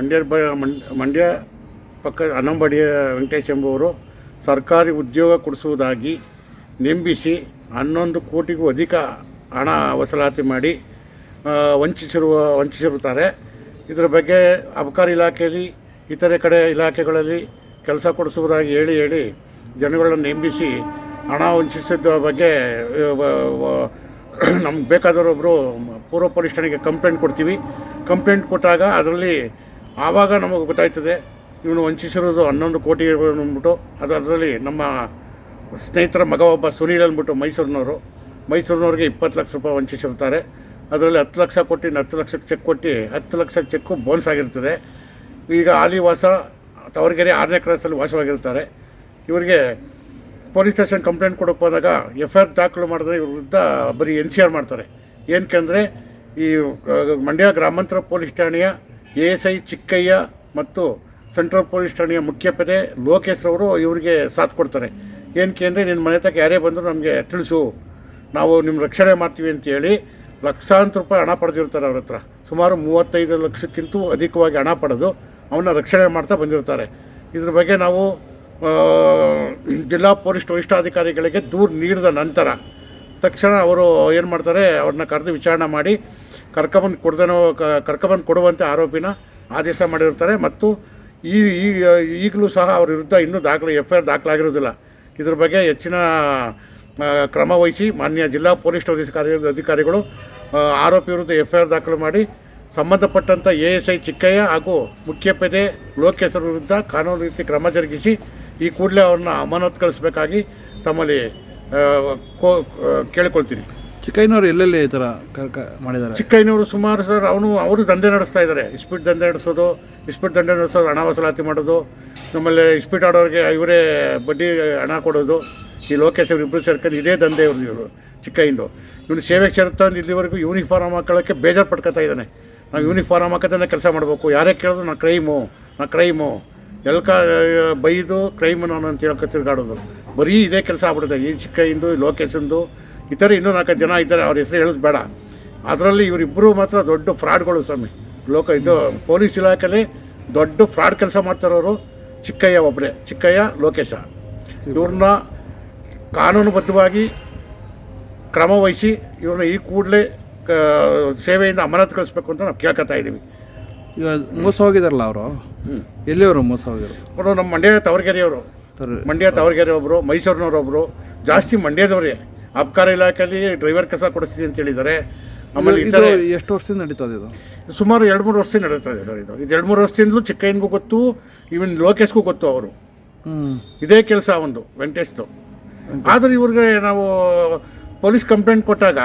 ಮಂಡ್ಯ ಬ ಮಂಡ್- ಮಂಡ್ಯ ಪಕ್ಕ ಅನ್ನಂಬಡಿ ವೆಂಕಟೇಶ್ ಎಂಬುವರು ಸರ್ಕಾರಿ ಉದ್ಯೋಗ ಕೊಡಿಸುವುದಾಗಿ ನೆಂಬಿಸಿ ಹನ್ನೊಂದು ಕೋಟಿಗೂ ಅಧಿಕ ಹಣ ವಸೂಲಾತಿ ಮಾಡಿ ವಂಚಿಸಿರುವ, ವಂಚಿಸಿರುತ್ತಾರೆ. ಇದರ ಬಗ್ಗೆ ಅಬಕಾರಿ ಇಲಾಖೆಯಲ್ಲಿ, ಇತರೆ ಕಡೆ ಇಲಾಖೆಗಳಲ್ಲಿ ಕೆಲಸ ಕೊಡಿಸುವುದಾಗಿ ಹೇಳಿ ಹೇಳಿ ಜನಗಳನ್ನು ನೆಂಬಿಸಿ ಹಣ ವಂಚಿಸಿದ ಬಗ್ಗೆ ನಮ್ಗೆ ಬೇಕಾದವರೊಬ್ಬರು ಪೂರ್ವ ಠಾಣೆಗೆ ಕಂಪ್ಲೇಂಟ್ ಕೊಡ್ತೀವಿ. ಕಂಪ್ಲೇಂಟ್ ಕೊಟ್ಟಾಗ ಅದರಲ್ಲಿ ಆವಾಗ ನಮಗೆ ಗೊತ್ತಾಯ್ತದೆ, ಇವನು ವಂಚಿಸಿರೋದು ಹನ್ನೊಂದು ಕೋಟಿ ಅಂದ್ಬಿಟ್ಟು, ಅದು ಅದರಲ್ಲಿ ನಮ್ಮ ಸ್ನೇಹಿತರ ಮಗ ಒಬ್ಬ ಸುನೀಲ್ ಅಂದ್ಬಿಟ್ಟು ಮೈಸೂರಿನವರು. ಮೈಸೂರಿನವ್ರಿಗೆ ಇಪ್ಪತ್ತು ಲಕ್ಷ ರೂಪಾಯಿ ವಂಚಿಸಿರ್ತಾರೆ. ಅದರಲ್ಲಿ ಹತ್ತು ಲಕ್ಷ ಕೊಟ್ಟು ಹತ್ತು ಲಕ್ಷಕ್ಕೆ ಚೆಕ್ ಕೊಟ್ಟು, ಹತ್ತು ಲಕ್ಷ ಚೆಕ್ಕು ಬೋನ್ಸ್ ಆಗಿರ್ತದೆ. ಈಗ ಆಲಿವಾಸ ವಾಸ ತವರಗೆರೆ ಆರನೇ ಕ್ರಾಸಲ್ಲಿ ವಾಸವಾಗಿರ್ತಾರೆ. ಇವರಿಗೆ ಪೊಲೀಸ್ ಸ್ಟೇಷನ್ ಕಂಪ್ಲೇಂಟ್ ಕೊಡೋಕೆ ಹೋದಾಗ ಎಫ್ ಐ ಆರ್ ದಾಖಲು ಮಾಡಿದ್ರೆ ಇವ್ರ ವಿರುದ್ಧ ಬರೀ ಎನ್ ಸಿ ಆರ್ ಮಾಡ್ತಾರೆ. ಏನಕ್ಕೆ ಅಂದರೆ ಈ ಮಂಡ್ಯ ಗ್ರಾಮಾಂತರ ಪೊಲೀಸ್ ಠಾಣೆಯ ಎಸ್ ಐ ಚಿಕ್ಕಯ್ಯ ಮತ್ತು ಸೆಂಟ್ರಲ್ ಪೊಲೀಸ್ ಠಾಣೆಯ ಮುಖ್ಯಪೇದೆ ಲೋಕೇಶ್ ಅವರು ಇವರಿಗೆ ಸಾಥ್ ಕೊಡ್ತಾರೆ. ಏನಕ್ಕೆ ಅಂದರೆ ನಿನ್ನ ಮನೆ ತಕ್ಕ ಯಾರೇ ಬಂದರೂ ನಮಗೆ ತಿಳಿಸು. ನಾವು ನಿಮ್ಮ ರಕ್ಷಣೆ ಮಾಡ್ತೀವಿ ಅಂತೇಳಿ ಲಕ್ಷಾಂತರ ರೂಪಾಯಿ ಹಣ ಪಡೆದಿರ್ತಾರೆ ಅವ್ರ ಹತ್ರ. ಸುಮಾರು ಮೂವತ್ತೈದು ಲಕ್ಷಕ್ಕಿಂತ ಅಧಿಕವಾಗಿ ಹಣ ಪಡೆದು ಅವನ್ನ ರಕ್ಷಣೆ ಮಾಡ್ತಾ ಬಂದಿರ್ತಾರೆ. ಇದ್ರ ಬಗ್ಗೆ ನಾವು ಜಿಲ್ಲಾ ಪೊಲೀಸ್ ವರಿಷ್ಠಾಧಿಕಾರಿಗಳಿಗೆ ದೂರು ನೀಡಿದ ನಂತರ ತಕ್ಷಣ ಅವರು ಏನು ಮಾಡ್ತಾರೆ, ಅವ್ರನ್ನ ಕರೆದು ವಿಚಾರಣೆ ಮಾಡಿ ಕರ್ಕೊಬಂದು ಕೊಡ್ದೇನೋ ಕರ್ಕಬಂದು ಕೊಡುವಂತೆ ಆರೋಪಿನ ಆದೇಶ ಮಾಡಿರ್ತಾರೆ ಮತ್ತು ಈ ಈಗಲೂ ಸಹ ಅವ್ರ ವಿರುದ್ಧ ಇನ್ನೂ ದಾಖಲೆ ಎಫ್ ಐ ಆರ್ ದಾಖಲಾಗಿರೋದಿಲ್ಲ ಇದ್ರ ಬಗ್ಗೆ ಹೆಚ್ಚಿನ ಕ್ರಮ ವಹಿಸಿ ಮಾನ್ಯ ಜಿಲ್ಲಾ ಪೊಲೀಸ್ ಅಧಿಕಾರಿ, ಅಧಿಕಾರಿಗಳು ಆರೋಪಿ ವಿರುದ್ಧ ಎಫ್ ಐ ಆರ್ ದಾಖಲು ಮಾಡಿ ಸಂಬಂಧಪಟ್ಟಂಥ ಎ ಎಸ್ ಐ ಚಿಕ್ಕಯ್ಯ ಹಾಗೂ ಮುಖ್ಯಪೇದೆ ಲೋಕೇಶ್ವರ ವಿರುದ್ಧ ಕಾನೂನು ರೀತಿ ಕ್ರಮ ಜರುಗಿಸಿ ಈ ಕೂಡಲೇ ಅವ್ರನ್ನ ಅಮಾನತುಗೊಳಿಸಬೇಕಾಗಿ ತಮ್ಮಲ್ಲಿ ಕೋ ಕೇಳಿಕೊಳ್ತೀನಿ. ಚಿಕ್ಕಯ್ಯನವ್ರು ಎಲ್ಲೆಲ್ಲಿ ಈ ಥರ ಮಾಡಿದ್ದಾರೆ? ಚಿಕ್ಕಯ್ಯನವರು ಸುಮಾರು ಸರ್, ಅವನು, ಅವರು ದಂಧೆ ನಡೆಸ್ತಾ ಇದ್ದಾರೆ. ಇಸ್ಪೀಟ್ ದಂಧೆ ನಡೆಸೋದು, ಇಸ್ಪೀಟ್ ದಂಧೆ ನಡೆಸೋದು, ಹಣ ವಸೂಲಾತಿ ಮಾಡೋದು, ನಮ್ಮಲ್ಲಿ ಇಸ್ಪೀಟ್ ಆಡೋರಿಗೆ ಇವರೇ ಬಡ್ಡಿ, ಹಣ ಕೊಡೋದು, ಈ ಲೋಕೇಶ್ ಅವರು ಇಬ್ಬರು ಸೇರ್ಕೊಂಡು ಇದೇ ದಂಧೆ ಇವ್ರು ಇವರು, ಚಿಕ್ಕಯ್ಯಂದು. ಇವನು ಸೇವೆಗೆ ಸೇರುತ್ತಂದು ಇಲ್ಲಿವರೆಗೂ ಯೂನಿಫಾರ್ಮ್ ಹಾಕೊಳ್ಳೋಕ್ಕೆ ಬೇಜಾರು ಪಡ್ಕೊತಾ ಇದ್ದಾನೆ. ನಾವು ಯೂನಿಫಾರ್ಮ್ ಹಾಕೋದನ್ನ ಕೆಲಸ ಮಾಡಬೇಕು. ಯಾರೇ ಕೇಳಿದ್ರು ನಾ ಕ್ರೈಮು ನಾ ಕ್ರೈಮು ಎಲ್ಕ ಬೈದು ಕ್ರೈಮ್ ನಾನು ಅಂತ ಹೇಳ್ಕೊ ತಿರ್ಗಾಡೋದು. ಬರೀ ಇದೇ ಕೆಲಸ ಆಗ್ಬಿಡುತ್ತೆ ಈ ಚಿಕ್ಕಯ್ಯಂದು ಲೋಕೇಶಂದು ಇತರೆ ಇನ್ನೂ ನಾಲ್ಕು ಜನ ಇದ್ದಾರೆ ಅವ್ರ ಹೆಸರು ಹೇಳೋದು ಬೇಡ. ಅದರಲ್ಲಿ ಇವರಿಬ್ಬರು ಮಾತ್ರ ದೊಡ್ಡ ಫ್ರಾಡ್ಗಳು ಸ್ವಾಮಿ. ಲೋಕ ಇದು ಪೊಲೀಸ್ ಇಲಾಖೆಯಲ್ಲಿ ದೊಡ್ಡ ಫ್ರಾಡ್ ಕೆಲಸ ಮಾಡ್ತಾರವರು ಚಿಕ್ಕಯ್ಯ ಒಬ್ಬರೇ ಚಿಕ್ಕಯ್ಯ ಲೋಕೇಶ. ಇವ್ರನ್ನ ಕಾನೂನುಬದ್ಧವಾಗಿ ಕ್ರಮ ವಹಿಸಿ ಇವ್ರನ್ನ ಈ ಕೂಡಲೇ ಸೇವೆಯಿಂದ ಅಮಾನತು ಕಳಿಸ್ಬೇಕು ಅಂತ ನಾವು ಕೇಳ್ಕೊತಾ ಇದ್ದೀವಿ. ಈಗ ಮೋಸ ಹೋಗಿದಾರಲ್ಲ ಅವರು? ಎಲ್ಲಿ ಅವರು ಮೋಸ ಹೋಗಿದ್ರು? ಅವರು ನಮ್ಮ ಮಂಡ್ಯ ತವರಗೆರೆಯವರು. ಮಂಡ್ಯ ತವರಗೆರೆ ಒಬ್ಬರು ಮೈಸೂರಿನವರೊಬ್ಬರು ಜಾಸ್ತಿ ಮಂಡ್ಯದವರೇ. ಅಬ್ಕಾರ ಇಲಾಖೆಯಲ್ಲಿ ಡ್ರೈವರ್ ಕೆಲಸ ಕೊಡಿಸ್ತೀವಿ ಅಂತ ಹೇಳಿದ್ದಾರೆ. ಆಮೇಲೆ ಇತರೆ ಎಷ್ಟು ವರ್ಷದಿಂದ ನಡೀತದೆ ಇದು ಸುಮಾರು ಎರಡು ಮೂರು ವರ್ಷದಿಂದ ನಡೀತಾ ಇದೆ ಸರ್ ಇದು. ಇದು ಎರಡು ಮೂರು ವರ್ಷದಿಂದಲೂ ಚಿಕ್ಕಯ್ಯನಿಗೂ ಗೊತ್ತು ಇವನ್ ಲೋಕೇಶ್ಗೂ ಗೊತ್ತು ಅವರು. ಇದೇ ಕೆಲಸ ಒಂದು ವೆಂಕಟೇಶ್ದು. ಆದರೆ ಇವ್ರಿಗೆ ನಾವು ಪೊಲೀಸ್ ಕಂಪ್ಲೇಂಟ್ ಕೊಟ್ಟಾಗ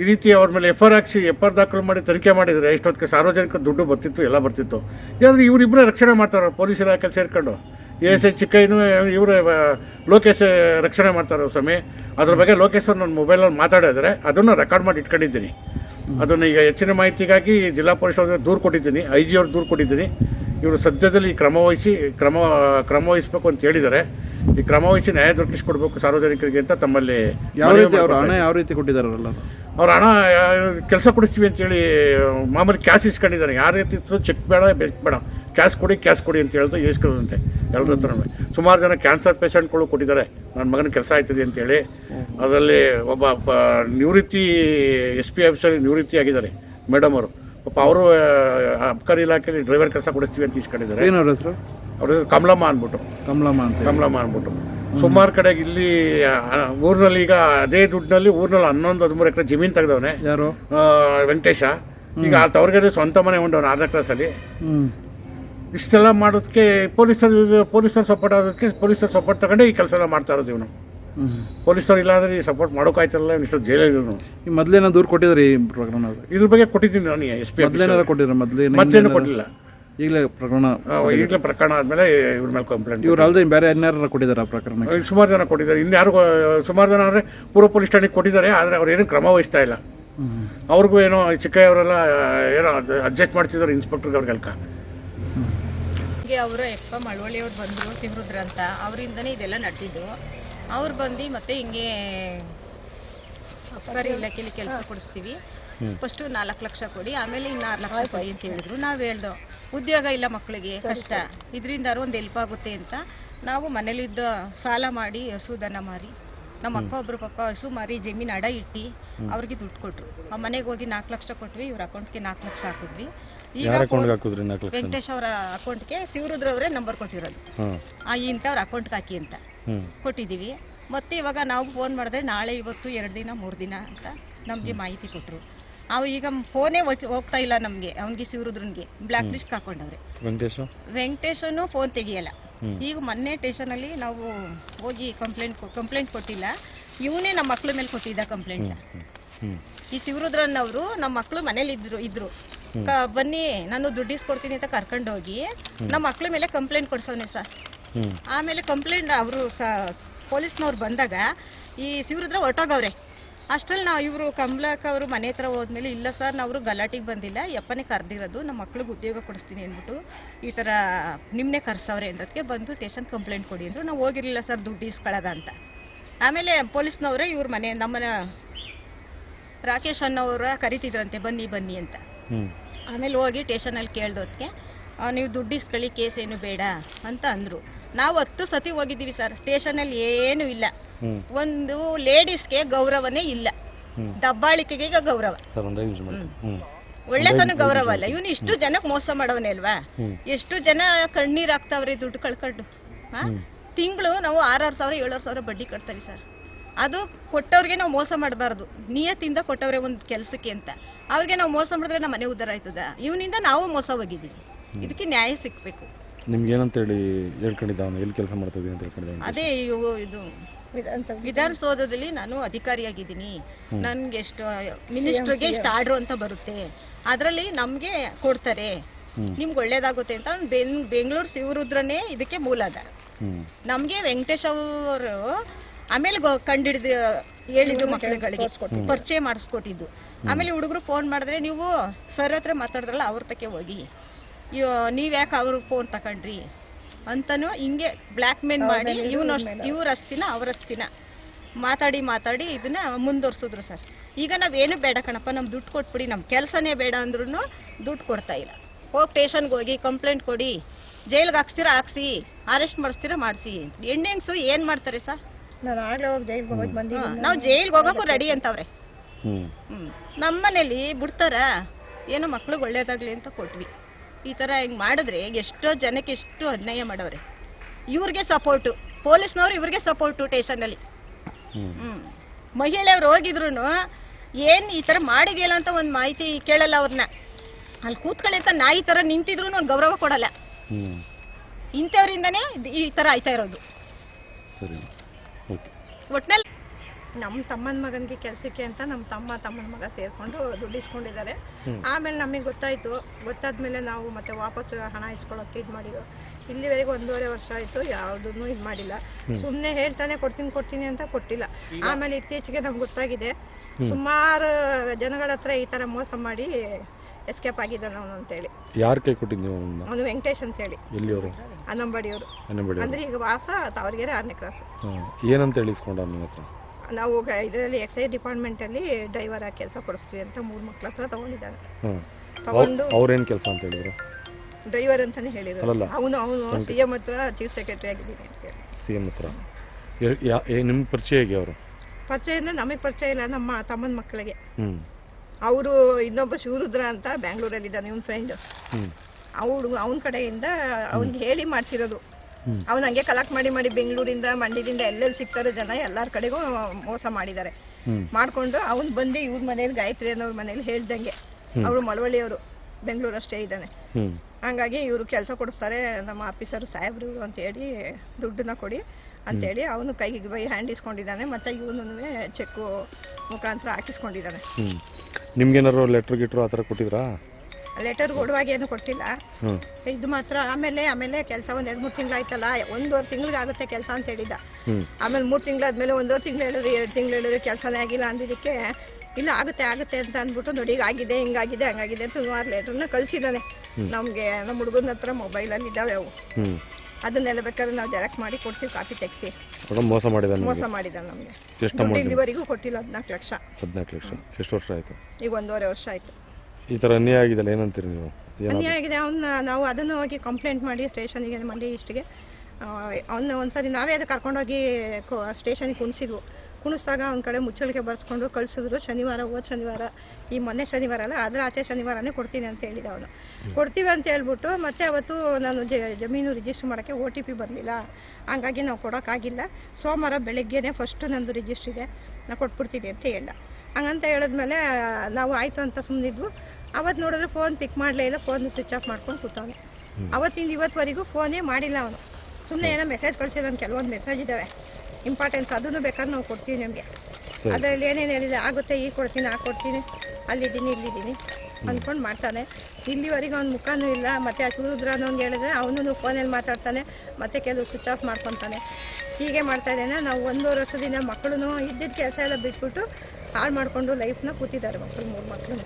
ಈ ರೀತಿ ಅವ್ರ ಮೇಲೆ ಎಫ್ ಆರ್ ಹಾಕ್ಸಿ ಎಫ್ ಆರ್ ದಾಖಲು ಮಾಡಿ ತನಿಖೆ ಮಾಡಿದರೆ ಇಷ್ಟೊತ್ತಿಗೆ ಸಾರ್ವಜನಿಕ ದುಡ್ಡು ಬರ್ತಿತ್ತು ಎಲ್ಲ ಬರ್ತಿತ್ತು. ಯಾಕಂದ್ರೆ ಇವರಿಬ್ಬರೇ ರಕ್ಷಣೆ ಮಾಡ್ತಾರೆ ಪೊಲೀಸ್ ಇಲಾಖೆ ಸೇರ್ಕೊಂಡು? ಎಸ್ ಎಚ್ ಚಿಕ್ಕಯ್ಯನು ಇವರು ಲೋಕೇಶ್ ರಕ್ಷಣೆ ಮಾಡ್ತಾರೆ ಸ್ವಾಮಿ. ಅದ್ರ ಬಗ್ಗೆ ಲೋಕೇಶ್ ಅವ್ರು ನನ್ನ ಮೊಬೈಲಲ್ಲಿ ಮಾತಾಡಿದರೆ ಅದನ್ನು ರೆಕಾರ್ಡ್ ಮಾಡಿ ಇಟ್ಕೊಂಡಿದ್ದೀನಿ. ಅದನ್ನು ಈಗ ಹೆಚ್ಚಿನ ಮಾಹಿತಿಗಾಗಿ ಜಿಲ್ಲಾ ಪೊಲೀಸ್ ಅವ್ರಿಗೆ ದೂರು ಕೊಟ್ಟಿದ್ದೀನಿ. ಐ ಜಿ ಅವ್ರಿಗೆ ದೂರು ಕೊಟ್ಟಿದ್ದೀನಿ. ಇವರು ಸದ್ಯದಲ್ಲಿ ಕ್ರಮ ವಹಿಸಿ ಕ್ರಮ ಕ್ರಮ ವಹಿಸಬೇಕು ಅಂತ ಹೇಳಿದ್ದಾರೆ. ಈ ಕ್ರಮವಹಿಸಿ ನ್ಯಾಯ ದೊರಕಿಸ್ಕೊಡ್ಬೇಕು ಸಾರ್ವಜನಿಕರಿಗೆ ಅಂತ ತಮ್ಮಲ್ಲಿ ಯಾವ ರೀತಿ ಅವರು ಹಣ ಯಾವ ರೀತಿ ಕೊಟ್ಟಿದ್ದಾರಲ್ಲ ಅವ್ರ ಹಣ ಕೆಲಸ ಕೊಡಿಸ್ತೀವಿ ಅಂತೇಳಿ ಮಾಮೂಲಿ ಕ್ಯಾಶ್ ಇಸ್ಕೊಂಡಿದ್ದಾರೆ. ಯಾವ ರೀತಿ ಇತ್ತು ಚೆಕ್ ಬೇಡ ಬೇಕು ಬೇಡ. ಕ್ಯಾಶ್ ಕೊಡಿ ಕ್ಯಾಶ್ ಕೊಡಿ ಅಂತ ಹೇಳ್ದು ಇಸ್ಕೊಳ್ಳೋದಂತೆ ಎಲ್ಲರ ಹತ್ರ ಸುಮಾರು ಜನ ಕ್ಯಾನ್ಸರ್ ಪೇಷಂಟ್ಗಳು ಕೊಟ್ಟಿದ್ದಾರೆ. ನನ್ನ ಮಗನ ಕೆಲಸ ಆಯ್ತದೆ ಅಂತೇಳಿ. ಅದರಲ್ಲಿ ಒಬ್ಬ ಪ- ನಿವೃತ್ತಿ ಎಸ್ ಪಿ ಆಫೀಸಲ್ಲಿ ನಿವೃತ್ತಿ ಆಗಿದ್ದಾರೆ ಮೇಡಮ್ ಅವರು. ಪಾಪ ಅವರು ಅಬ್ಕಾರಿ ಇಲಾಖೆಯಲ್ಲಿ ಡ್ರೈವರ್ ಕೆಲಸ ಕೊಡಿಸ್ತೀವಿ ಅಂತ ಇಸ್ಕೊಂಡಿದ್ದಾರೆ. ಏನವ್ರ ಹೆಸರು? ಅವ್ರ ಹೆಸರು ಕಮಲಮ್ಮ ಅಂದ್ಬಿಟ್ಟು. ಕಮಲಮ್ಮ ಅಂತ ಕಮಲಮ್ಮ ಅಂದ್ಬಿಟ್ಟು. ಸುಮಾರು ಕಡೆಗೆ ಇಲ್ಲಿ ಊರಿನಲ್ಲಿ ಈಗ ಅದೇ ದುಡ್ಡಿನಲ್ಲಿ ಊರಿನಲ್ಲಿ ಹನ್ನೊಂದು ಹದಿಮೂರು ಎಕರೆ ಜಮೀನು ತೆಗೆದವನೆ. ಯಾರು? ವೆಂಕಟೇಶ. ಈಗ ಆ ತವ್ರಿಗೆ ಸ್ವಂತ ಮನೆ ಉಂಟವನು ಆರನೇ ಕ್ಲಾಸಲ್ಲಿ ಇಷ್ಟೆಲ್ಲ ಮಾಡೋದಕ್ಕೆ ಪೊಲೀಸರು ಪೊಲೀಸರು ಸಪೋರ್ಟ್ ಆಗೋದಕ್ಕೆ ಪೊಲೀಸರು ಸಪೋರ್ಟ್ ತಗೊಂಡೇ ಈ ಕೆಲಸ ಎಲ್ಲ ಮಾಡ್ತಾ ಇರೋದು ಇವನು. ಪೊಲೀಸರು ಇಲ್ಲಾಂದ್ರೆ ಈ ಸಪೋರ್ಟ್ ಮಾಡೋಕ್ಕಾಯ್ತಲ್ಲ ಇಷ್ಟು ಜೈಲಲ್ಲಿ ಇವನು. ಈ ಮೊದಲೇನೋ ದೂರು ಕೊಟ್ಟಿದ್ರಿ ಈ ಪ್ರಕರಣ? ಇದ್ರ ಬಗ್ಗೆ ಕೊಟ್ಟಿದ್ದೀನಿ ನಾನು ಎಸ್ ಪಿ ಮೊದಲೇನಾರ ಕೊಟ್ಟಿದ್ರೆ? ಮೊದಲೇನು ಮತ್ತೇನು ಕೊಟ್ಟಿಲ್ಲ. ಈಗಲೇ ಪ್ರಕರಣ ಈಗಲೇ ಪ್ರಕರಣ ಆದಮೇಲೆ ಇವ್ರ ಮೇಲೆ ಕಂಪ್ಲೇಂಟ್ ಇವ್ರು ಅಲ್ಲದೆ ಬೇರೆ ಇನ್ಯಾರ ಕೊಟ್ಟಿದ್ದಾರೆ ಆ ಪ್ರಕರಣ ಸುಮಾರು ಜನ ಕೊಟ್ಟಿದ್ದಾರೆ. ಇನ್ಯಾರು ಸುಮಾರು ಜನ ಅಂದರೆ ಪೂರ್ವ ಪೊಲೀಸ್ ಠಾಣೆಗೆ ಕೊಟ್ಟಿದ್ದಾರೆ ಆದರೆ ಅವ್ರು ಏನೂ ಕ್ರಮ ವಹಿಸ್ತಾ ಇಲ್ಲ. ಅವ್ರಿಗೂ ಏನೋ ಚಿಕ್ಕಯ್ಯವರೆಲ್ಲ ಏನೋ ಅಡ್ಜಸ್ಟ್ ಮಾಡ್ತಿದ್ದಾರೆ ಇನ್ಸ್ಪೆಕ್ಟರ್ಗೆ ಅವ್ರಿಗೆಲ್ಕ ಹೀಗೆ ಅವರು ಎಪ್ಪ ಮಳವಳ್ಳಿಯವ್ರು ಬಂದರು ಸಿಮರುದ್ರ ಅಂತ ಅವರಿಂದನೇ ಇದೆಲ್ಲ ನಟ್ಟಿದ್ದು ಅವ್ರು ಬಂದು ಮತ್ತೆ ಹಿಂಗೆ ಅಬಕಾರಿ ಇಲಾಖೆಯಲ್ಲಿ ಕೆಲಸ ಕೊಡಿಸ್ತೀವಿ. ಫಸ್ಟು ನಾಲ್ಕು ಲಕ್ಷ ಕೊಡಿ ಆಮೇಲೆ ಇನ್ನು ಆರು ಲಕ್ಷ ಕೊಡಿ ಅಂತ ಹೇಳಿದ್ರು ನಾವು ಹೇಳ್ದೋ ಉದ್ಯೋಗ ಇಲ್ಲ ಮಕ್ಕಳಿಗೆ ಕಷ್ಟ. ಇದರಿಂದ ಒಂದು ಹೆಲ್ಪ್ ಆಗುತ್ತೆ ಅಂತ. ನಾವು ಮನೇಲಿದ್ದ ಸಾಲ ಮಾಡಿ ಹಸುದನ್ನ ಮಾರಿ. ನಮ್ಮ ಅಪ್ಪ ಒಬ್ರು ಪಾಪ ಹಸು ಮಾರಿ ಜಮೀನು ಅಡ ಇಟ್ಟು ಅವ್ರಿಗೆ ದುಡ್ಡು ಕೊಟ್ರು. ಆ ಮನೆಗೆ ಹೋಗಿ ನಾಲ್ಕು ಲಕ್ಷ ಕೊಟ್ವಿ ಇವ್ರ ಅಕೌಂಟ್ಗೆ ನಾಲ್ಕು ಲಕ್ಷ ಹಾಕಿದ್ವಿ. ಈಗ ವೆಂಕಟೇಶ್ ಅವರ ಅಕೌಂಟ್ಗೆ ಶಿವರುದ್ರವರೇ ನಂಬರ್ ಕೊಟ್ಟಿರೋದು. ಆ ಆ ಇಂಥವ್ರ ಅಕೌಂಟ್ಗೆ ಹಾಕಿ ಅಂತ ಕೊಟ್ಟಿದ್ದೀವಿ. ಮತ್ತೆ ಇವಾಗ ನಾವು ಫೋನ್ ಮಾಡಿದ್ರೆ ನಾಳೆ ಇವತ್ತು ಎರಡು ದಿನ ಮೂರು ದಿನ ಅಂತ ನಮಗೆ ಮಾಹಿತಿ ಕೊಟ್ಟರು ಅವು ಈಗ ಫೋನೇ ಹೋಗ್ತಾ ಇಲ್ಲ ನಮಗೆ ಅವನಿಗೆ ಶಿವರುದ್ರನ್ಗೆ. ಬ್ಲ್ಯಾಕ್ ಲಿಸ್ಟ್ ಹಾಕೊಂಡವ್ರೆ. ವೆಂಕಟೇಶ್? ವೆಂಕಟೇಶನು ಫೋನ್ ತೆಗಿಯಲ್ಲ. ಈಗ ಮೊನ್ನೆ ಸ್ಟೇಷನಲ್ಲಿ ನಾವು ಹೋಗಿ ಕಂಪ್ಲೇಂಟ್ ಕಂಪ್ಲೇಂಟ್ ಕೊಟ್ಟಿಲ್ಲ. ಇವನೇ ನಮ್ಮ ಮಕ್ಳ ಮೇಲೆ ಕೊಟ್ಟಿದ್ದ ಕಂಪ್ಲೇಂಟ್ ಈ ಶಿವರುದ್ರನ್ ಅವರು ನಮ್ಮ ಮಕ್ಳು ಮನೇಲಿ ಇದ್ರು ಇದ್ರು. ಕ- ಬನ್ನಿ ನಾನು ದುಡ್ಡಿಸ್ಕೊಡ್ತೀನಿ ಅಂತ ಕರ್ಕೊಂಡು ಹೋಗಿ ನಮ್ಮ ಮಕ್ಳ ಮೇಲೆ ಕಂಪ್ಲೇಂಟ್ ಕೊಡ್ಸೋನೆ ಸರ್ ಆಮೇಲೆ ಕಂಪ್ಲೇಂಟ್ ಅವರು ಸ ಪೊಲೀಸ್ನವ್ರು ಬಂದಾಗ ಈ ಶಿವರುದ್ರ ಹೊರ್ಟೋಗವ್ರೆ. ಅಷ್ಟ್ರಲ್ಲಿ ನಾವು ಇವರು ಕಮಲಾಕ ಅವರು ಮನೆ ಹತ್ರ ಹೋದ್ಮೇಲೆ ಇಲ್ಲ ಸರ್ ನಾವು ಗಲಾಟೆಗೆ ಬಂದಿಲ್ಲ ಯಪ್ಪನೇ ಕರೆದಿರೋದು ನಮ್ಮ ಮಕ್ಳಿಗೆ ಉದ್ಯೋಗ ಕೊಡಿಸ್ತೀನಿ ಅಂದ್ಬಿಟ್ಟು ಈ ಥರ ನಿಮ್ಮನ್ನೇ ಕರ್ಸವ್ರೆ ಅಂದದಕ್ಕೆ ಬಂದು ಟೇಷನ್ ಕಂಪ್ಲೇಂಟ್ ಕೊಡಿ ಅಂದರು. ನಾವು ಹೋಗಿರಲಿಲ್ಲ ಸರ್ ದುಡ್ಡು ಇಸ್ಕೊಳ್ಳೋದ ಅಂತ. ಆಮೇಲೆ ಪೊಲೀಸ್ನವರೇ ಇವ್ರ ಮನೆ ನಮ್ಮನ ರಾಕೇಶ್ ಅನ್ನೋರ ಕರಿತಿದ್ರಂತೆ ಬನ್ನಿ ಬನ್ನಿ ಅಂತ. ಆಮೇಲೆ ಹೋಗಿ ಟೇಷನಲ್ಲಿ ಕೇಳ್ದೋದಕ್ಕೆ ನೀವು ದುಡ್ಡು ಇಸ್ಕೊಳ್ಳಿ ಕೇಸ್ ಏನು ಬೇಡ ಅಂತ ಅಂದರು. ನಾವು ಹತ್ತು ಸತಿ ಹೋಗಿದ್ದೀವಿ ಸರ್ ಟೇಷನಲ್ಲಿ ಏನೂ ಇಲ್ಲ. ಒಂದು ಲೇಡೀಸ್ಗೆ ಗೌರವನೇ ಇಲ್ಲ. ದಬ್ಬಾಳಿಕೆಗೆ ಈಗ ಗೌರವ. ಒಳ್ಳೆತನ ಗೌರವ ಅಲ್ಲ. ಇವನು ಇಷ್ಟು ಜನಕ್ಕೆ ಮೋಸ ಮಾಡವನೇ ಅಲ್ವಾ? ಎಷ್ಟು ಜನ ಕಣ್ಣೀರ್ ಹಾಕ್ತಾವ್ರಿ ದುಡ್ಡು ಕಳ್ಕೊಂಡು? ತಿಂಗಳು ನಾವು ಆರಾರು ಸಾವಿರ ಏಳಾರು ಸಾವಿರ ಬಡ್ಡಿ ಕಟ್ತೀವಿ ಸರ್. ಅದು ಕೊಟ್ಟವ್ರಿಗೆ ನಾವು ಮೋಸ ಮಾಡಬಾರ್ದು. ನಿಯತ್ತಿಂದ ಕೊಟ್ಟವ್ರೆ ಒಂದು ಕೆಲಸಕ್ಕೆ ಅಂತ. ಅವ್ರಿಗೆ ನಾವು ಮೋಸ ಮಾಡಿದ್ರೆ ನಮ್ಮ ಮನೆ ಉದ್ದಾರ ಆಯ್ತದ? ಇವನಿಂದ ನಾವು ಮೋಸ ಹೋಗಿದ್ದೀವಿ. ಇದಕ್ಕೆ ನ್ಯಾಯ ಸಿಕ್ಕಬೇಕು ನಿಮ್ಗೆ ಏನಂತೇಳಿ ಹೇಳ್ಕೊಂಡಿದ್ದ ಅವನು? ಎಲ್ಲಿ ಕೆಲಸ ಅಂತ ಹೇಳ್ಕೊಂಡಿದ್ದ ಅದೇ ಇವು ಇದು ವಿಧಾನಸೌಧದಲ್ಲಿ. ನಾನು ಅಧಿಕಾರಿಯಾಗಿದ್ದೀನಿ. ನನಗೆ ಎಷ್ಟು ಮಿನಿಸ್ಟ್ರಿಗೆ ಇಷ್ಟು ಆರ್ಡ್ರು ಅಂತ ಬರುತ್ತೆ. ಅದರಲ್ಲಿ ನಮಗೆ ಕೊಡ್ತಾರೆ. ನಿಮ್ಗೆ ಒಳ್ಳೇದಾಗುತ್ತೆ ಅಂತ ಬೆನ್ ಬೆಂಗಳೂರು ಶಿವರುದ್ರನೇ ಇದಕ್ಕೆ ಮೂಲಾಧಾರ ನಮಗೆ ವೆಂಕಟೇಶ್ ಅವರು ಆಮೇಲೆ ಕಂಡಿಡಿದು ಹೇಳಿದ್ದು ಮಕ್ಕಳುಗಳಿಗೆ ಪರಿಚಯ ಮಾಡಿಸ್ಕೊಟ್ಟಿದ್ದು. ಆಮೇಲೆ ಹುಡುಗರು ಫೋನ್ ಮಾಡಿದ್ರೆ ನೀವು ಸರ್ ಹತ್ರ ಮಾತಾಡಿದ್ರಲ್ಲ ಅವ್ರ ತಕ್ಕೆ ಹೋಗಿ. ನೀವು ಯಾಕೆ ಅವ್ರಿಗೆ ಫೋನ್ ತಗೊಂಡ್ರಿ ಅಂತನೂ ಹಿಂಗೆ ಬ್ಲ್ಯಾಕ್ ಮೇಲ್ ಮಾಡಿ ಇವನ ಇವರಷ್ಟಿನ ಅವರಷ್ಟಿನ ಅವ್ರ ಮಾತಾಡಿ ಮಾತಾಡಿ ಇದನ್ನ ಮುಂದುವರ್ಸಿದ್ರು ಸರ್. ಈಗ ನಾವೇನು ಬೇಡ ಕಣಪ್ಪ ನಮ್ಮ ದುಡ್ಡು ಕೊಟ್ಬಿಡಿ ನಮ್ಮ ಕೆಲಸನೇ ಬೇಡ ಅಂದ್ರೂ ದುಡ್ಡು ಕೊಡ್ತಾ ಇಲ್ಲ. ಹೋಗಿ ಸ್ಟೇಷನ್ಗೆ ಹೋಗಿ ಕಂಪ್ಲೇಂಟ್ ಕೊಡಿ ಜೈಲ್ಗೆ ಹಾಕ್ಸ್ತೀರಾ ಹಾಕ್ಸಿ ಅರೆಸ್ಟ್ ಮಾಡಿಸ್ತೀರಾ ಮಾಡಿಸಿ ಹೆಣ್ಣೆಂಗ್ಸು ಏನು ಮಾಡ್ತಾರೆ ಸರ್? ನಾನು ಆಗಲೇ ಹೋಗಿ ಜೈಲ್ಗೆ ಹೋಗಿ ಬಂದಿದ್ದೀನಿ. ನಾವು ಜೈಲ್ಗೆ ಹೋಗೋಕ್ಕೂ ರೆಡಿ ಅಂತವ್ರೆ. ಹ್ಞೂ ಹ್ಞೂ ನಮ್ಮ ಮನೇಲಿ ಬಿಡ್ತಾರ? ಏನೋ ಮಕ್ಳಿಗೆ ಒಳ್ಳೇದಾಗಲಿ ಅಂತ ಕೊಟ್ವಿ. ಈ ಥರ ಹಿಂಗೆ ಮಾಡಿದ್ರೆ ಎಷ್ಟೋ ಜನಕ್ಕೆ ಎಷ್ಟು ಅನ್ಯಾಯ ಮಾಡೋರೆ ಇವ್ರಿಗೆ ಸಪೋರ್ಟು ಪೊಲೀಸ್ನವ್ರು ಇವ್ರಿಗೆ ಸಪೋರ್ಟು ಟೇಷನಲ್ಲಿ ಹ್ಞೂ ಮಹಿಳೆಯವ್ರು ಹೋಗಿದ್ರು ಏನು ಈ ಥರ ಮಾಡಿದೆಯಲ್ಲ ಅಂತ ಒಂದು ಮಾಹಿತಿ ಕೇಳಲ್ಲ ಅವ್ರನ್ನ ಅಲ್ಲಿ ಕೂತ್ಕೊಳ್ಳಿ ಅಂತ ನಾಯಿ ಥರ ನಿಂತಿದ್ರು ಒಂದು ಗೌರವ ಕೊಡಲ್ಲ. ಇಂಥವರಿಂದನೇ ಈ ಥರ ಆಯ್ತಾ ಇರೋದು. ಒಟ್ನಲ್ಲಿ ನಮ್ಮ ತಮ್ಮನ ಮಗನಿಗೆ ಕೆಲಸಕ್ಕೆ ಅಂತ ನಮ್ಮ ತಮ್ಮ ತಮ್ಮನ ಮಗ ಸೇರಿಕೊಂಡು ದುಡ್ಡು ಇಸ್ಕೊಂಡಿದ್ದಾರೆ ಆಮೇಲೆ ನಮಗೆ ಗೊತ್ತಾಯಿತು. ಗೊತ್ತಾದ್ಮೇಲೆ ನಾವು ಮತ್ತೆ ವಾಪಸ್ ಹಣ ಇಸ್ಕೊಳ್ಳೋಕ್ಕೆ ಇದು ಮಾಡಿದ್ರು ಇಲ್ಲಿವರೆಗೂ ಒಂದೂವರೆ ವರ್ಷ ಆಯಿತು ಯಾವುದನ್ನು ಇದು ಮಾಡಿಲ್ಲ. ಸುಮ್ಮನೆ ಹೇಳ್ತಾನೆ ಕೊಡ್ತೀನಿ ಕೊಡ್ತೀನಿ ಅಂತ ಕೊಟ್ಟಿಲ್ಲ. ಆಮೇಲೆ ಇತ್ತೀಚೆಗೆ ನಮ್ಗೆ ಗೊತ್ತಾಗಿದೆ. ಸುಮಾರು ಜನಗಳ ಹತ್ರ ಈ ಥರ ಮೋಸ ಮಾಡಿ ಎಸ್ಕೇಪ್ ಆಗಿದ್ದಾನೆ ಅವನು ಅಂತೇಳಿ. ಯಾರು ಕೈ ಕೊಟ್ಟಿದ್ದು ಅವನು ವೆಂಕಟೇಶ್ ಅಂತ ಹೇಳಿ. ಎಲ್ಲಿಯವರು? ಅನ್ನಂಬಡಿಯವರು ಅಂದ್ರೆ ಅಂದರೆ ಈಗ ವಾಸ ತಾವರಿಗೆರೆ ಆರನೇ ಕ್ರಾಸ್ ಏನಂತ ಹೇಳಿಸ್ಕೊಂಡ ನಿಮ್ಮ ಹತ್ರ? ನಾವು ಇದರಲ್ಲಿ ಎಕ್ಸೈಸ್ ಡಿಪಾರ್ಟ್ಮೆಂಟಲ್ಲಿ ಡ್ರೈವರ್ ಆಗಿ ಕೆಲಸ ಕೊಡಿಸ್ತೀವಿ ಅಂತ ಮೂರು ಮಕ್ಳ ಹತ್ರ ತಗೊಂಡಿದ್ದಾರೆ ತಗೊಂಡು ಅವ್ರೇನು ಕೆಲಸ ಅಂತ ಹೇಳಿದ್ರು? ಡ್ರೈವರ್ ಅಂತಾನೆ ಹೇಳಿದ್ರು. ಅವನು ಅವನು ಸಿ ಎಂ ಹತ್ರ ಚೀಫ್ ಸೆಕ್ರೆಟರಿ ಆಗಿದ್ದೀನಿ ಅಂತೇಳಿ ಸಿ ಎಂ ಹತ್ರ ನಿಮ್ಮ ಪರಿಚಯ ಹೇಗೆ ಅವರು? ಪರಿಚಯ ಅಂದರೆ ನಮಗೆ ಪರಿಚಯ ಇಲ್ಲ ನಮ್ಮ ತಮ್ಮನ ಮಕ್ಕಳಿಗೆ ಅವರು ಇನ್ನೊಬ್ಬ ಶಿವರುದ್ರ ಅಂತ ಬ್ಯಾಂಗ್ಳೂರಲ್ಲಿದ್ದಾನೆ ಇವನ್ ಫ್ರೆಂಡ್ ಅವಳು ಅವನ ಕಡೆಯಿಂದ ಅವ್ನಿಗೆ ಹೇಳಿ ಮಾಡಿಸಿರೋದು. ಅವ್ನು ಹಂಗೆ ಕಲೆಕ್ಟ್ ಮಾಡಿ ಮಾಡಿ ಬೆಂಗಳೂರಿಂದ ಮಂಡ್ಯದಿಂದ ಎಲ್ಲೆಲ್ಲಿ ಸಿಗ್ತಾರೋ ಜನ ಎಲ್ಲಾರ ಕಡೆಗೂ ಮೋಸ ಮಾಡಿದ್ದಾರೆ. ಮಾಡ್ಕೊಂಡು ಅವ್ನು ಬಂದು ಇವ್ರ ಮನೇಲಿ ಗಾಯತ್ರಿ ಅನ್ನೋರ ಮನೇಲಿ ಹೇಳ್ದಂಗೆ ಅವರು ಮಳವಳ್ಳಿಯವರು ಬೆಂಗಳೂರು ಅಷ್ಟೇ ಇದ್ದಾನೆ. ಹಂಗಾಗಿ ಇವರು ಕೆಲಸ ಕೊಡಿಸ್ತಾರೆ ನಮ್ಮ ಆಫೀಸರು ಸಾಹೇಬ್ರು ಅಂತ ಹೇಳಿ ದುಡ್ಡನ್ನ ಕೊಡಿ ಅಂತೇಳಿ ಅವನು ಕೈಗೆ ಬೈ ಹ್ಯಾಂಡ್ ಇಸ್ಕೊಂಡಿದ್ದಾನೆ ಮತ್ತೆ ಇವನು ಚೆಕ್ಕು ಮುಖಾಂತರ ಹಾಕಿಸ್ಕೊಂಡಿದ್ದಾನೆ. ನಿಮ್ಗೆ ಏನಾದ್ರು ಲೆಟ್ರ್ ಗಿಟ್ರು ಆ ಥರ ಕೊಟ್ಟಿದ್ರಾ? ಲೆಟರ್ ಕೊಡುವಾಗ ಏನು ಕೊಟ್ಟಿಲ್ಲ. ಇದು ಮಾತ್ರ ಆಮೇಲೆ ಆಮೇಲೆ ಕೆಲಸ ಒಂದು ಎರಡು ಮೂರು ತಿಂಗಳಾಯ್ತಲ್ಲ ಒಂದೂವರೆ ತಿಂಗಳಿಗೆ ಆಗುತ್ತೆ ಕೆಲಸ ಅಂತ ಹೇಳಿದ್ದ. ಆಮೇಲೆ ಮೂರು ತಿಂಗಳಾದ್ಮೇಲೆ ಒಂದೂವರೆ ತಿಂಗಳು ಹೇಳಿದ್ರು ಎರಡು ತಿಂಗಳು ಹೇಳಿದ್ರು ಕೆಲಸನೇ ಆಗಿಲ್ಲ ಅಂದಿದ್ದಕ್ಕೆ ಇಲ್ಲ ಆಗುತ್ತೆ ಆಗುತ್ತೆ ಅಂತ ಅಂದ್ಬಿಟ್ಟು ನೋಡಿ ಈಗ ಆಗಿದೆ ಹಿಂಗಾಗಿದೆ ಹಂಗಾಗಿದೆ ಅಂತ ಸುಮಾರು ಲೆಟ್ರನ್ನ ಕಳಿಸಿದ್ದಾನೆ. ನಮಗೆ ನಮ್ಮ ಹುಡುಗನ ಹತ್ರ ಮೊಬೈಲಲ್ಲಿ ಇದ್ದಾವೆ ಅವು. ಅದನ್ನೆಲ್ಲ ಬೇಕಾದ್ರೆ ನಾವು ಜೆರಾಕ್ಸ್ ಮಾಡಿ ಕೊಡ್ತೀವಿ ಕಾಪಿ ತೆಗೆಸಿ. ಮೋಸ ಮಾಡಿದ ಮೋಸ ಮಾಡಿದ ನಮ್ಗೆ. ಇಲ್ಲಿವರೆಗೂ ಕೊಟ್ಟಿಲ್ಲ ಹದಿನಾಲ್ಕು ಲಕ್ಷ. ಹದಿನಾಲ್ಕು ಲಕ್ಷ. ಎಷ್ಟು ವರ್ಷ ಆಯಿತು? ಈಗ ಒಂದೂವರೆ ವರ್ಷ ಆಯಿತು. ಈ ಥರ ಅನ್ಯಾಯ ಆಗಿದೆಲ್ಲ ಏನಂತೀರಿ ನೀವು? ಅನ್ಯಾಯ ಆಗಿದೆ ಅವನ್ನ ನಾವು ಅದನ್ನು ಹೋಗಿ ಕಂಪ್ಲೇಂಟ್ ಮಾಡಿ ಸ್ಟೇಷನಿಗೆ ಮಂಡಿ ಇಷ್ಟಿಗೆ ಅವನ್ನ ಒಂದ್ಸರಿ ನಾವೇ ಅದು ಕರ್ಕೊಂಡೋಗಿ ಸ್ಟೇಷನಿಗೆ ಕುಣಿಸಿದ್ವು. ಕುಣಿಸ್ದಾಗ ಅವ್ನ ಕಡೆ ಮುಚ್ಚಳಿಕೆ ಬರ್ಸ್ಕೊಂಡು ಕಳಿಸಿದ್ರು, ಶನಿವಾರ, ಹೋದ ಶನಿವಾರ, ಈ ಮೊನ್ನೆ ಶನಿವಾರ ಅಲ್ಲ ಅದರ ಆಚೆ ಶನಿವಾರನೇ ಕೊಡ್ತೀನಿ ಅಂತ ಹೇಳಿದ ಅವನು. ಕೊಡ್ತೀವಿ ಅಂತ ಹೇಳ್ಬಿಟ್ಟು, ಮತ್ತೆ ಅವತ್ತು ನಾನು ಜಮೀನು ರಿಜಿಸ್ಟರ್ ಮಾಡೋಕ್ಕೆ ಓ ಟಿ ಪಿ ಬರಲಿಲ್ಲ. ಹಂಗಾಗಿ ನಾವು ಕೊಡೋಕ್ಕಾಗಿಲ್ಲ ಸೋಮವಾರ ಬೆಳಗ್ಗೆನೇ ಫಸ್ಟು ನಂದು ರಿಜಿಸ್ಟ್ರ್ ಇದೆ. ನಾನು ಕೊಟ್ಬಿಡ್ತೀನಿ ಅಂತ ಹೇಳ್ದ. ಹಂಗಂತ ಹೇಳಿದ್ಮೇಲೆ ನಾವು ಆಯಿತು ಅಂತ ಸುಮ್ಮನಿದ್ವು ಅವತ್ತು ನೋಡಿದ್ರೆ ಫೋನ್ ಪಿಕ್ ಮಾಡಲೇ ಇಲ್ಲ ಫೋನ್ ಸ್ವಿಚ್ ಆಫ್ ಮಾಡ್ಕೊಂಡು ಕೂತಾನೆ ಅವತ್ತಿಂದ ಇವತ್ತುವರೆಗೂ ಫೋನೇ ಮಾಡಿಲ್ಲ ಅವನು. ಸುಮ್ಮನೆ ಏನೋ ಮೆಸೇಜ್ ಕಳಿಸಿದ ಕೆಲವೊಂದು ಮೆಸೇಜ್ ಇದ್ದಾವೆ ಇಂಪಾರ್ಟೆನ್ಸ್ ಅದನ್ನು ಬೇಕಾದ್ರೆ ನಾವು ಕೊಡ್ತೀವಿ ನಿಮಗೆ. ಅದರಲ್ಲಿ ಏನೇನು ಹೇಳಿದೆ? ಆಗುತ್ತೆ ಈಗ ಕೊಡ್ತೀನಿ ಆ ಕೊಡ್ತೀನಿ. ಅಲ್ಲಿದ್ದೀನಿ ಇಲ್ಲಿದ್ದೀನಿ ಅಂದ್ಕೊಂಡು ಮಾಡ್ತಾನೆ. ಇಲ್ಲಿವರೆಗೂ ಅವ್ನ ಮುಖನೂ ಇಲ್ಲ ಮತ್ತು ಆ ಶಿವರುದ್ರ ಅನ್ನೋಂಗೆ ಹೇಳಿದ್ರೆ ಅವನು ಫೋನಲ್ಲಿ ಮಾತಾಡ್ತಾನೆ ಮತ್ತು ಕೆಲವು ಸ್ವಿಚ್ ಆಫ್ ಮಾಡ್ಕೊತಾನೆ. ಹೀಗೆ ಮಾಡ್ತಾ ಇದ್ದಾನೆ. ನಾವು ಒಂದೂವರೆ ವರ್ಷದಿಂದ ಮಕ್ಕಳು ಇದ್ದಿದ್ದ ಕೆಲಸ ಎಲ್ಲ ಬಿಟ್ಬಿಟ್ಟು ಹಾಳು ಮಾಡಿಕೊಂಡು ಲೈಫ್ನ ಕೂತಿದ್ದಾರೆ ಮಕ್ಕಳು ಮೂರು ಮಕ್ಕಳು